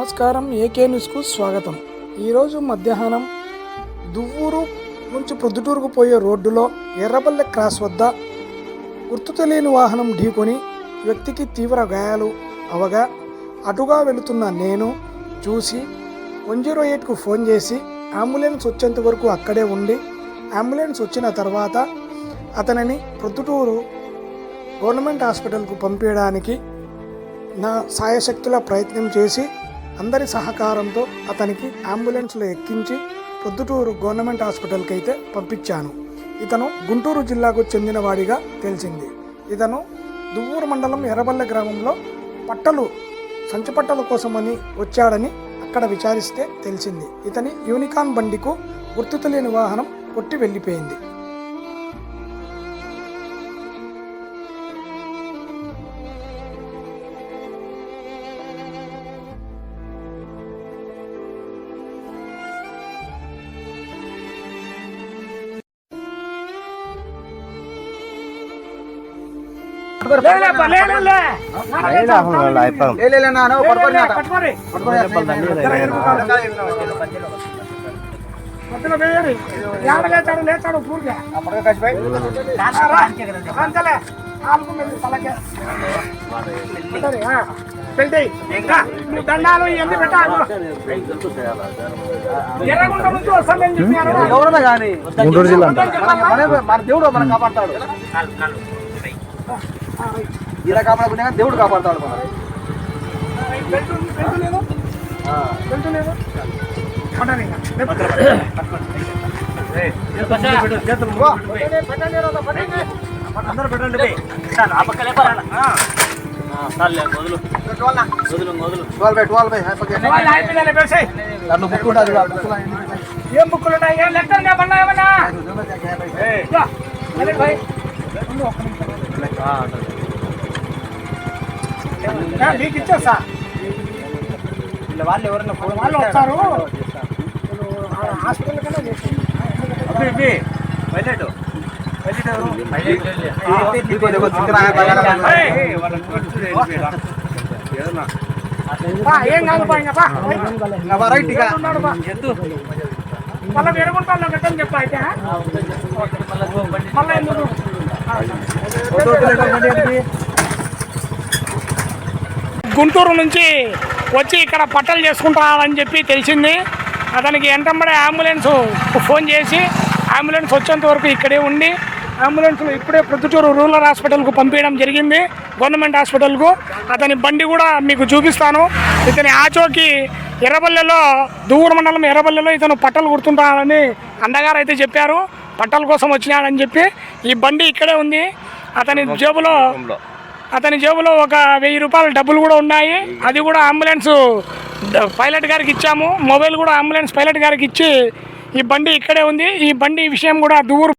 నమస్కారం ఏకే న్యూస్కు స్వాగతం. ఈరోజు మధ్యాహ్నం దువ్వూరు నుంచి ప్రొద్దుటూరుకు పోయే రోడ్డులో ఎర్రబల్లె క్రాస్ వద్ద గుర్తు తెలియని వాహనం ఢీకొని వ్యక్తికి తీవ్ర గాయాలు అవగా అటుగా వెళుతున్న నేను చూసి వన్ జీరో ఎయిట్కు ఫోన్ చేసి అంబులెన్స్ వచ్చేంత వరకు అక్కడే ఉండి అంబులెన్స్ వచ్చిన తర్వాత అతనిని ప్రొద్దుటూరు గవర్నమెంట్ హాస్పిటల్కు పంపించడానికి నా సాయశక్తుల ప్రయత్నం చేసి అందరి సహకారంతో అతనికి అంబులెన్స్లో ఎక్కించి ప్రొద్దుటూరు గవర్నమెంట్ హాస్పిటల్కి అయితే పంపించాను. ఇతను గుంటూరు జిల్లాకు చెందినవాడిగా తెలిసింది. ఇతను దువ్వూరు మండలం ఎర్రబల్లె గ్రామంలో పట్టలు సంచిపట్టల కోసమని వచ్చాడని అక్కడ విచారిస్తే తెలిసింది. ఇతని యూనికాన్ బండికు గుర్తు తెలియని వాహనం కొట్టి వెళ్ళిపోయింది. లేచాడు లేచాడు పూర్గా అంతలే నాలుగు మంది తలకే. దండాలు ఇవన్నీ పెట్టాలి. ఎవరన్నా కానీ మన దేవుడు మనం కాపాడతాడు. ఇలా కాపాడకుండా దేవుడు కాపాడతాడు మనం. అందరూ పెట్టండి. దాంట్లో బుక్ ఉంటుంది ఏం బుక్కులు ఉన్నాయి ఏం లెక్కలు ఏమన్నా ఏమన్నా మీకు ఇచ్చేస్తా వాళ్ళు ఎవరైనా ఫోన్ వాళ్ళు వస్తారు హాస్పిటల్ కన్నా చేసి బా, ఏం కాదు రైట్ ఇక ఉన్నాడు మళ్ళీ వేరే చెప్పా అయితే మళ్ళీ ఎందుకు గుంటూరు నుంచి వచ్చి ఇక్కడ పట్టలు చేసుకుంటారని చెప్పి తెలిసింది. అతనికి వెంటబడే అంబులెన్స్ ఫోన్ చేసి అంబులెన్స్ వచ్చేంత వరకు ఇక్కడే ఉండి అంబులెన్స్లు ఇప్పుడే ప్రొద్దుటూరు రూరల్ హాస్పిటల్కు పంపించడం జరిగింది గవర్నమెంట్ హాస్పిటల్కు. అతని బండి కూడా మీకు చూపిస్తాను. ఇతని ఆచోకి ఎర్రబల్లెలో దూర మండలం ఎర్రబల్లెలో ఇతను పట్టలు కుడుతుంటానని అండగారు అయితే చెప్పారు. పట్టల కోసం వచ్చినాడని చెప్పి ఈ బండి ఇక్కడే ఉంది. అతని జేబులో అతని జేబులో ఒక వెయ్యి రూపాయల డబ్బులు కూడా ఉన్నాయి. అది కూడా అంబులెన్స్ పైలట్ గారికి ఇచ్చాము. మొబైల్ కూడా అంబులెన్స్ పైలట్ గారికి ఇచ్చి ఈ బండి ఇక్కడే ఉంది. ఈ బండి విషయం కూడా దూరు